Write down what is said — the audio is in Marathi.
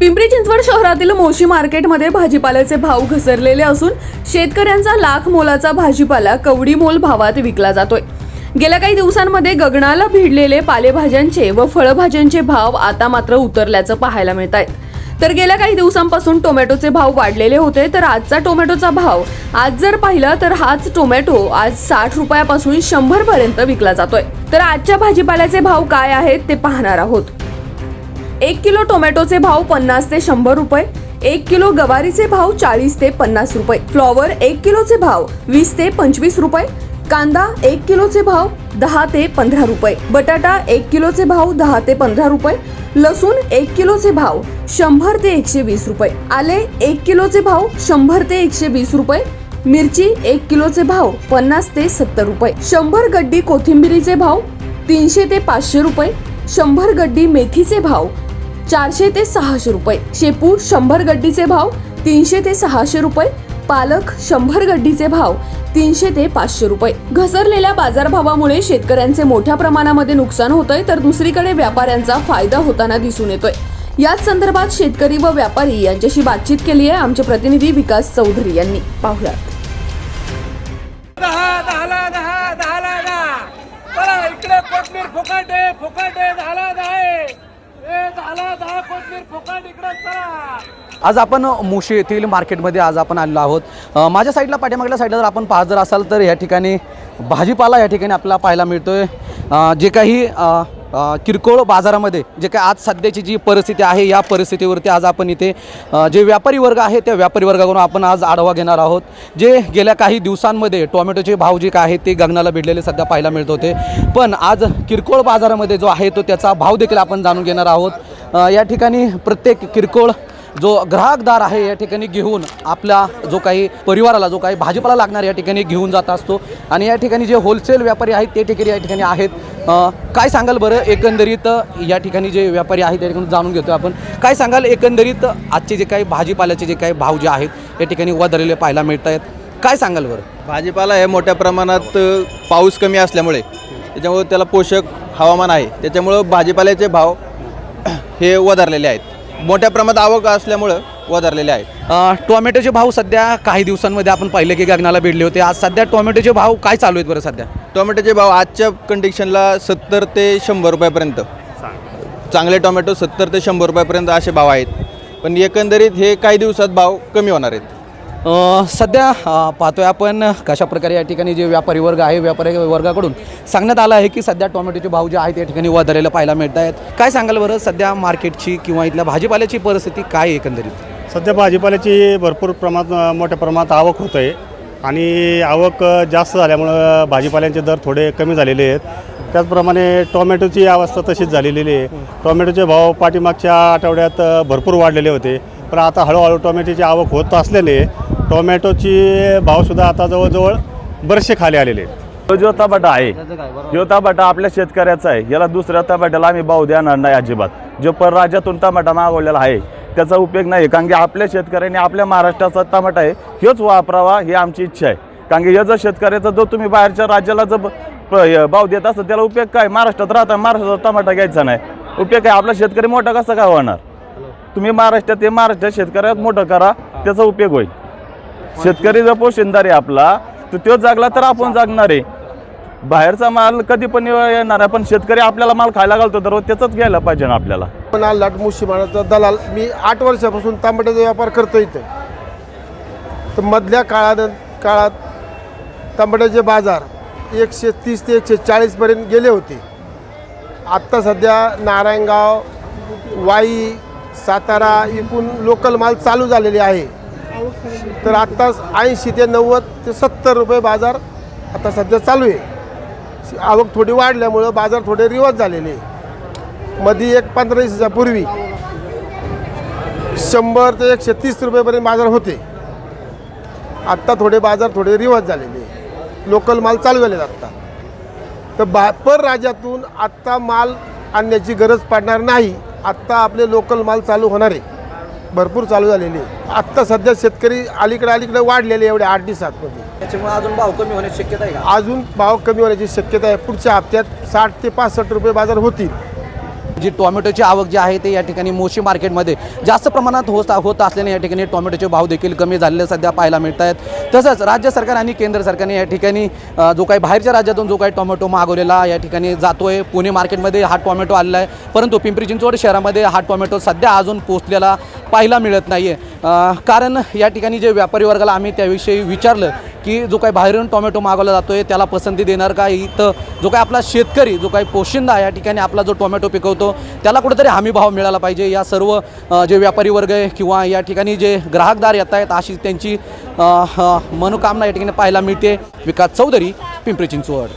पिंपरी चिंचवड शहरातील मोशी मार्केटमध्ये भाजीपाल्याचे भाव घसरलेले असून शेतकऱ्यांचा लाख मोलाचा भाजीपाला कवडी मोल भावात विकला जातोय. गेल्या काही दिवसांमध्ये गगनाला भिडलेले पालेभाज्यांचे व फळभाज्यांचे भाव आता मात्र उतरल्याचं पाहायला मिळत आहेत तर गेल्या काही दिवसांपासून टोमॅटोचे भाव वाढलेले होते तर आजचा टोमॅटोचा भाव आज जर पाहिला तर हाच टोमॅटो आज साठ रुपयापासून शंभर पर्यंत विकला जातोय. तर आजच्या भाजीपाल्याचे भाव काय आहेत ते पाहणार आहोत. एक किलो टोमॅटोचे भाव पन्नास ते शंभर रुपये एक किलो गवारीचे भाव चाळीस ते पन्नास रुपये फ्लॉवर एक किलोचे भाव वीस ते पंचवीस रुपये कांदा एक किलोचे भाव दहा ते पंधरा रुपये बटाटा एक किलोचे भाव दहा ते पंधरा रुपये लसूण एक किलोचे भाव शंभर ते एकशे वीस रुपये आले एक किलोचे भाव शंभर ते एकशे वीस रुपये मिरची एक किलोचे भाव पन्नास ते सत्तर रुपये शंभर गड्डी कोथिंबिरीचे भाव तीनशे ते पाचशे रुपये शंभर गड्डी मेथीचे भाव चारशे ते सहाशे रुपये. शेपू शंभर गड्डीचे भाव तीनशे ते सहाशे रुपये. पालक शंभर गड्डीचे भाव तीनशे ते पाचशे रुपये. घसरलेल्या बाजारभावामुळे शेतकऱ्यांचे मोठ्या प्रमाणामध्ये नुकसान होतंय तर दुसरीकडे व्यापाऱ्यांचा फायदा होताना दिसून येतोय. याच संदर्भात शेतकरी व व्यापारी यांच्याशी बातचीत केली आहे आमचे प्रतिनिधी विकास चौधरी यांनी. पाहुयात. दहा दहाला दहा दहाला दहा. इकडे कोथमीर दहा आहे ए दहाला दहा कोथमीर फुकट इकडे चला आज आपण मुशी येथील मार्केटमध्ये आज आपण आलेलो आहोत. माझ्या साईडला पाठीमागल्या साईडला जर आपण पाहत जर असाल तर या ठिकाणी भाजीपाला या ठिकाणी आपल्याला पाहायला मिळतो आहे जे काही किरकोळ बाजारामध्ये जे काही आज सध्याची जी परिस्थिती आहे या परिस्थितीवरती आज आपण इथे जे व्यापारी वर्ग आहे त्या व्यापारी वर्गाकडून आपण आज आढावा घेणार आहोत. जे गेल्या काही दिवसांमध्ये टोमॅटोचे भाव जे काय आहेत ते गगनाला भिडलेले सध्या पाहायला मिळत होते. पण आज किरकोळ बाजारामध्ये जो आहे तो त्याचा भाव देखील आपण जाणून घेणार आहोत. या ठिकाणी प्रत्येक किरकोळ जो ग्राहकदार आहे या ठिकाणी घेऊन आपल्या जो काही परिवाराला जो काही भाजीपाला लागणार या ठिकाणी घेऊन जात असतो. आणि या ठिकाणी जे होलसेल व्यापारी आहेत ते ठिकाणी या ठिकाणी आहेत. काय सांगाल बरं? एकंदरीत या ठिकाणी जे व्यापारी आहेत त्या ठिकाणी जाणून घेतो आपण. काय सांगाल? एकंदरीत आजचे जे काही भाजीपाल्याचे जे काही भाव जे आहेत या ठिकाणी वधारलेले पाहायला मिळत आहेत काय सांगाल बरं? भाजीपाला हे मोठ्या प्रमाणात पाऊस कमी असल्यामुळे त्याच्यामुळे त्याला पोषक हवामान आहे. त्याच्यामुळं भाजीपाल्याचे भाव हे वधारलेले आहेत. मोठ्या प्रमाणात आवक असल्यामुळं वधारलेले आहेत. टोमॅटोचे भाव सध्या काही दिवसांमध्ये आपण पाहिले की गगनाला भिडले होते. आज सध्या टोमॅटोचे भाव काय चालू आहेत बरं सध्या? टोमॅटोचे भाव आजच्या कंडिशनला सत्तर ते शंभर रुपयापर्यंत. चांगले टोमॅटो सत्तर ते शंभर रुपयापर्यंत असे भाव आहेत. पण एकंदरीत हे काही दिवसात भाव कमी होणार आहेत. सध्या पाहतोय आपण कशा प्रकारे या ठिकाणी जे व्यापारी वर्ग आहे व्यापारी वर्गाकडून सांगण्यात आलं आहे की सध्या टोमॅटोचे भाव जे आहेत या ठिकाणी वधारलेलं पाहायला मिळत आहेत काय सांगाल बरं सध्या मार्केटची किंवा इथल्या भाजीपाल्याची परिस्थिती काय एकंदरीत? सध्या भाजीपाल्याची भरपूर प्रमाणात मोठ्या प्रमाणात आवक होत आहे आणि आवक जास्त झाल्यामुळं भाजीपाल्यांचे दर थोडे कमी झालेले आहेत. त्याचप्रमाणे टोमॅटोची अवस्था तशीच झालेली आहे. टोमॅटोचे भाव पाठीमागच्या आठवड्यात भरपूर वाढलेले होते. पण आता हळूहळू टोमॅटोची आवक होत असल्याने टोमॅटोची भावसुद्धा आता जवळजवळ बरेचसे खाली आलेले आहेत. तो जो टमाटा आहे जो टमाटा आपल्या शेतकऱ्याचा आहे याला दुसऱ्या टमाट्याला आम्ही भाव देणार नाही अजिबात. जो परराज्यातून टमाटा मागवलेला आहे त्याचा उपयोग नाही कारण की आपल्या शेतकऱ्यांनी आपल्या महाराष्ट्राचा टमाटा आहे हेच वापरावा ही आमची इच्छा आहे. कारण की याचा शेतकऱ्याचा जो तुम्ही बाहेरच्या राज्याला जर प- हे भाव देत असता त्याला उपयोग काय? महाराष्ट्रात राहता महाराष्ट्राचा टमाटा घ्यायचा नाही. उपयोग काय? आपला शेतकरी मोठा कसा काय होणार? तुम्ही महाराष्ट्रात ते महाराष्ट्रात शेतकऱ्यात मोठं करा त्याचा उपयोग होईल. शेतकरी जर पोशिंदार आहे आपला तर तो जागला तर आपण जागणार आहे. बाहेरचा माल कधी पण येणार आहे पण शेतकरी आपल्याला माल खायला घालतो तर त्याचाच घ्यायला पाहिजे ना आपल्याला. पण लाट मुशीमानाचा दलाल मी आठ वर्षापासून तांबट्याचा व्यापार करतो इथे. तर मधल्या काळानं काळात तांबट्याचे बाजार एकशे तीस ते एकशे चाळीसपर्यंत गेले होते. आत्ता सध्या नारायणगाव वाई सातारा एकूण लोकल माल चालू झालेले आहे. तर आत्ताच ऐंशी ते नव्वद ते सत्तर रुपये बाजार आता सध्या चालू आहे. आवक थोडी वाढल्यामुळं बाजार थोडे रिवाज झालेले आहे. मध्ये एक पंधरा दिवसापूर्वी शंभर ते एकशे तीस रुपयेपर्यंत बाजार होते. आत्ता थोडे बाजार थोडे रिवाज झालेले लोकल माल चालू झालेत आत्ता. तर बा पर राज्यातून आत्ता माल आणण्याची गरज पडणार नाही. आत्ता आपले लोकल माल चालू होणार आहे. भरपूर चालू झालेले आहे. आत्ता सध्या शेतकरी अलीकडे अलीकडे वाढलेले एवढे आठ दिवसातमध्ये त्याच्यामुळे अजून भाव कमी होण्याची शक्यता आहे का? अजून भाव कमी होण्याची शक्यता आहे. पुढच्या हप्त्यात साठ ते पासष्ट रुपये बाजार होतील. जी टोमॅटोची आवक जी आहे ते या ठिकाणी मोशी मार्केटमध्ये जास्त प्रमाणात होत होत असल्याने या ठिकाणी टोमॅटोचे भाव देखील कमी झालेले सध्या पाहायला मिळत आहेत तसंच राज्य सरकार आणि केंद्र सरकारने या ठिकाणी जो काही बाहेरच्या राज्यातून जो काही टोमॅटो मागवलेला या ठिकाणी जातोय. पुणे मार्केटमध्ये हा टोमॅटो आलेला आहे. परंतु पिंपरी चिंचवड शहरामध्ये हा टोमॅटो सध्या अजून पोचलेला पाहायला मिळत नाही आहे कारण या ठिकाणी जे व्यापारी वर्गाला आम्ही त्याविषयी विचारलं की जो काही बाहेरून टोमॅटो मागवला जातो आहे त्याला पसंती देणार का? इथं जो काही आपला शेतकरी जो काही पोशिंदा या ठिकाणी आपला जो टोमॅटो पिकवतो त्याला कुठेतरी हमी भाव मिळाला पाहिजे. या सर्व जे व्यापारी वर्ग आहे किंवा या ठिकाणी जे ग्राहकदार येत आहेत अशी त्यांची मनोकामना या ठिकाणी पाहायला मिळते. विकास चौधरी पिंपरी चिंचवड.